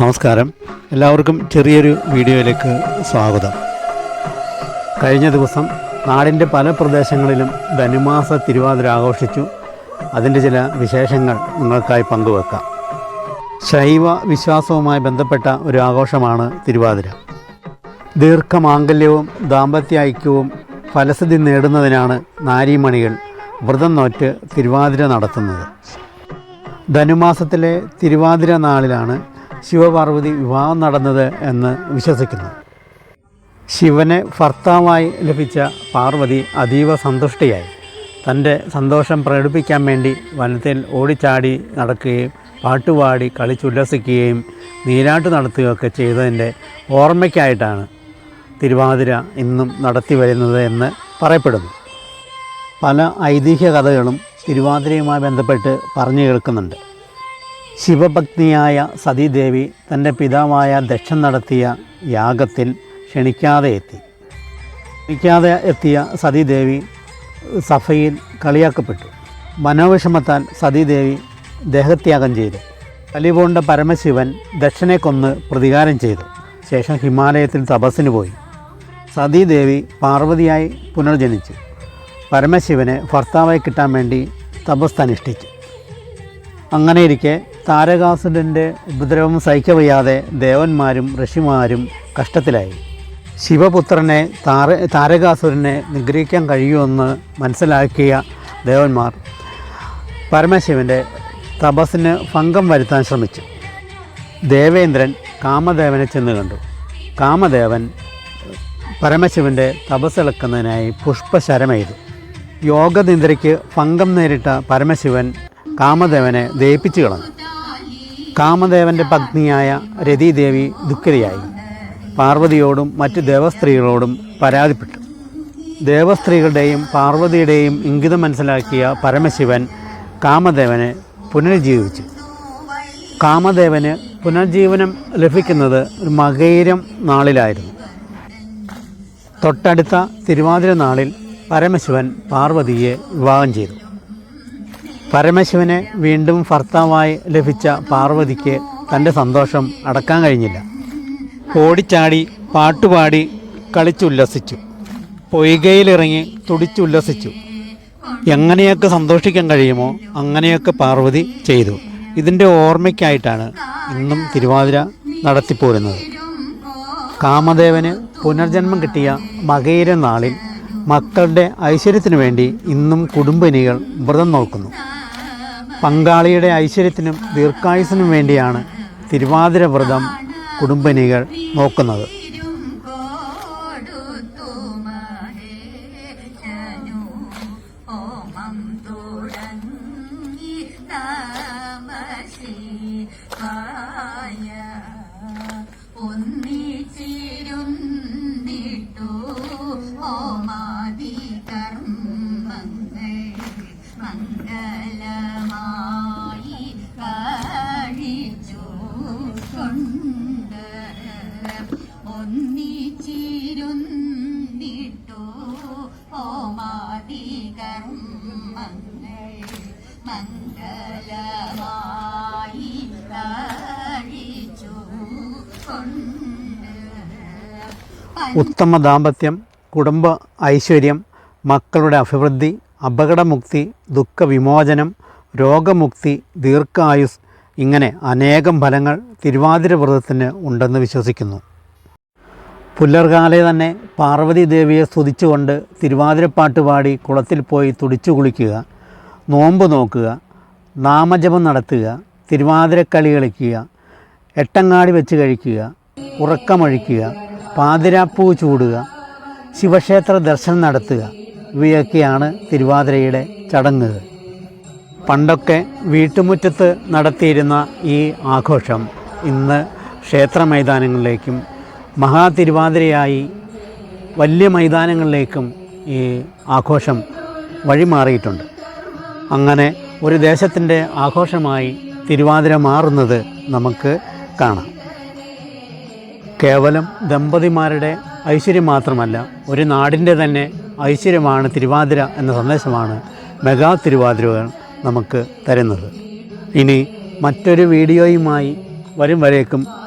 നമസ്കാരം. എല്ലാവർക്കും ചെറിയൊരു വീഡിയോയിലേക്ക് സ്വാഗതം. കഴിഞ്ഞ ദിവസം നാടിന്റെ പല പ്രദേശങ്ങളിലും ധനുമാസ തിരുവാതിര ആഘോഷിച്ചു. അതിന്റെ ചില വിശേഷങ്ങൾ നിങ്ങൾക്കായി പങ്കുവെക്കാം. ശൈവ വിശ്വാസവുമായി ബന്ധപ്പെട്ട ഒരു ആഘോഷമാണ് തിരുവാതിര. ദീർഘമാംഗല്യവും ദാമ്പത്യ ഐക്യവും ഫലസിദ്ധി നേടുന്നതിനാണ് നാരിമണികൾ വ്രതം നോറ്റ് തിരുവാതിര നടത്തുന്നത്. ധനുമാസത്തിലെ തിരുവാതിര നാളിലാണ് ശിവപാർവതി വിവാഹം നടന്നത് എന്ന് വിശ്വസിക്കുന്നു. ശിവനെ ഭർത്താവായി ലഭിച്ച പാർവതി അതീവ സന്തുഷ്ടിയായി. തന്റെ സന്തോഷം പ്രകടിപ്പിക്കാൻ വേണ്ടി വനത്തിൽ ഓടിച്ചാടി നടക്കുകയും പാട്ടുപാടി കളിച്ചുല്ലസിക്കുകയും നീരാട്ട് നടത്തുകയൊക്കെ ചെയ്തതിന്റെ ഓർമ്മയ്ക്കായിട്ടാണ് തിരുവാതിര ഇന്നും നടത്തി വരുന്നത് എന്ന് പറയപ്പെടുന്നു. പല ഐതിഹ്യ കഥകളും തിരുവാതിരയുമായി ബന്ധപ്പെട്ട് പറഞ്ഞു കേൾക്കുന്നുണ്ട്. ശിവഭക്തിയായ സതീദേവി തന്റെ പിതാവായ ദക്ഷൻ നടത്തിയ യാഗത്തിൽ ക്ഷണിക്കാതെ എത്തി. ക്ഷണിക്കാതെ എത്തിയ സതീദേവി സഭയിൽ കളിയാക്കപ്പെട്ടു. മനോവിഷമത്താൽ സതീദേവി ദേഹത്യാഗം ചെയ്തു. കലിപോണ്ട പരമശിവൻ ദക്ഷനെ കൊന്ന് പ്രതികാരം ചെയ്തു. ശേഷം ഹിമാലയത്തിൽ തപസ്സിന് പോയി. സതീദേവി പാർവതിയായി പുനർജനിച്ചു. പരമശിവനെ ഭർത്താവായി കിട്ടാൻ വേണ്ടി തപസ്തനുഷ്ഠിച്ചു അങ്ങനെയിരിക്കെ താരകാസുരന്റെ ഉപദ്രവം സഹിക്കവയ്യാതെ ദേവന്മാരും ഋഷിമാരും കഷ്ടത്തിലായി. ശിവപുത്രനെ താര താരകാസുരനെ നിഗ്രഹിക്കാൻ കഴിയുമെന്ന് മനസ്സിലാക്കിയ ദേവന്മാർ പരമശിവന്റെ തപസ്സിന് ഭംഗം വരുത്താൻ ശ്രമിച്ചു. ദേവേന്ദ്രൻ കാമദേവനെ ചെന്ന് കണ്ടു. കാമദേവൻ പരമശിവന്റെ തപസ്സിളക്കുന്നതിനായി പുഷ്പശരമെയ്തു യോഗനിന്ദ്രയ്ക്ക് ഭംഗം നേരിട്ട പരമശിവൻ കാമദേവനെ ദയിപ്പിച്ചു കളഞ്ഞു. കാമദേവന്റെ പത്നിയായ രതിദേവി ദുഃഖിതയായി. പാർവതിയോടും മറ്റ് ദേവസ്ത്രീകളോടും പരാതിപ്പെട്ടു. ദേവസ്ത്രീകളുടെയും പാർവതിയുടെയും ഇംഗിതം മനസ്സിലാക്കിയ പരമശിവൻ കാമദേവനെ പുനരുജ്ജീവിച്ചു. കാമദേവന് പുനർജീവനം ലഭിക്കുന്നത് ഒരു മകയിരം നാളിലായിരുന്നു. തൊട്ടടുത്ത തിരുവാതിര നാളിൽ പരമശിവൻ പാർവതിയെ വിവാഹം ചെയ്തു. പരമശിവനെ വീണ്ടും ഭർത്താവായി ലഭിച്ച പാർവതിക്ക് തന്റെ സന്തോഷം അടക്കാൻ കഴിഞ്ഞില്ല. ഓടിച്ചാടി പാട്ടുപാടി കളിച്ചുല്ലസിച്ചു. പൊയ്കയിലിറങ്ങി തുടിച്ചുല്ലസിച്ചു. എങ്ങനെയൊക്കെ സന്തോഷിക്കാൻ കഴിയുമോ അങ്ങനെയൊക്കെ പാർവതി ചെയ്തു. ഇതിന്റെ ഓർമ്മയ്ക്കായിട്ടാണ് ഇന്നും തിരുവാതിര നടത്തിപ്പോരുന്നത്. കാമദേവന് പുനർജന്മം കിട്ടിയ മകയിര നാളിൽ മക്കളുടെ ഐശ്വര്യത്തിനു വേണ്ടി ഇന്നും കുടുംബിനികൾ വ്രതം നോക്കുന്നു. പങ്കാളിയുടെ ഐശ്വര്യത്തിനും ദീർഘായുസിനും വേണ്ടിയാണ് തിരുവാതിര വ്രതം കുടുംബനികൾ നോക്കുന്നത്. ഓമം ഉത്തമ ദാമ്പത്യം കുടുംബ ഐശ്വര്യം മക്കളുടെ അഭിവൃദ്ധി അപകടമുക്തി ദുഃഖവിമോചനം രോഗമുക്തി ദീർഘായുസ് ഇങ്ങനെ അനേകം ഫലങ്ങൾ തിരുവാതിര വ്രതത്തിന് ഉണ്ടെന്ന് വിശ്വസിക്കുന്നു. പുലർകാലെ തന്നെ പാർവതി ദേവിയെ സ്തുതിച്ചുകൊണ്ട് തിരുവാതിരപ്പാട്ട് പാടി കുളത്തിൽ പോയി തുടിച്ചു കുളിക്കുക നോമ്പ് നോക്കുക നാമജപം നടത്തുക തിരുവാതിരക്കളി കളിക്കുക എട്ടങ്ങാടി വെച്ച് കഴിക്കുക ഉറക്കമൊഴിക്കുക പാതിരാപ്പൂ ചൂടുക ശിവക്ഷേത്ര ദർശനം നടത്തുക ഇവയൊക്കെയാണ് തിരുവാതിരയുടെ ചടങ്ങുകൾ. പണ്ടൊക്കെ വീട്ടുമുറ്റത്ത് നടത്തിയിരുന്ന ഈ ആഘോഷം ഇന്ന് ക്ഷേത്ര മൈതാനങ്ങളിലേക്കും മഹാതിരുവാതിരയായി വലിയ മൈതാനങ്ങളിലേക്കും ഈ ആഘോഷം വഴിമാറിയിട്ടുണ്ട്. അങ്ങനെ ഒരു ദേശത്തിന്റെ ആഘോഷമായി തിരുവാതിര മാറുന്നത് നമുക്ക് കാണാം. കേവലം ദമ്പതിമാരുടെ ഐശ്വര്യം മാത്രമല്ല ഒരു നാടിന്റെ തന്നെ ഐശ്വര്യമാണ് തിരുവാതിര എന്ന സന്ദേശമാണ് മെഗാ തിരുവാതിരകൾ നമുക്ക് തരുന്നത്. ഇനി മറ്റൊരു വീഡിയോയുമായി വരും വരേക്കും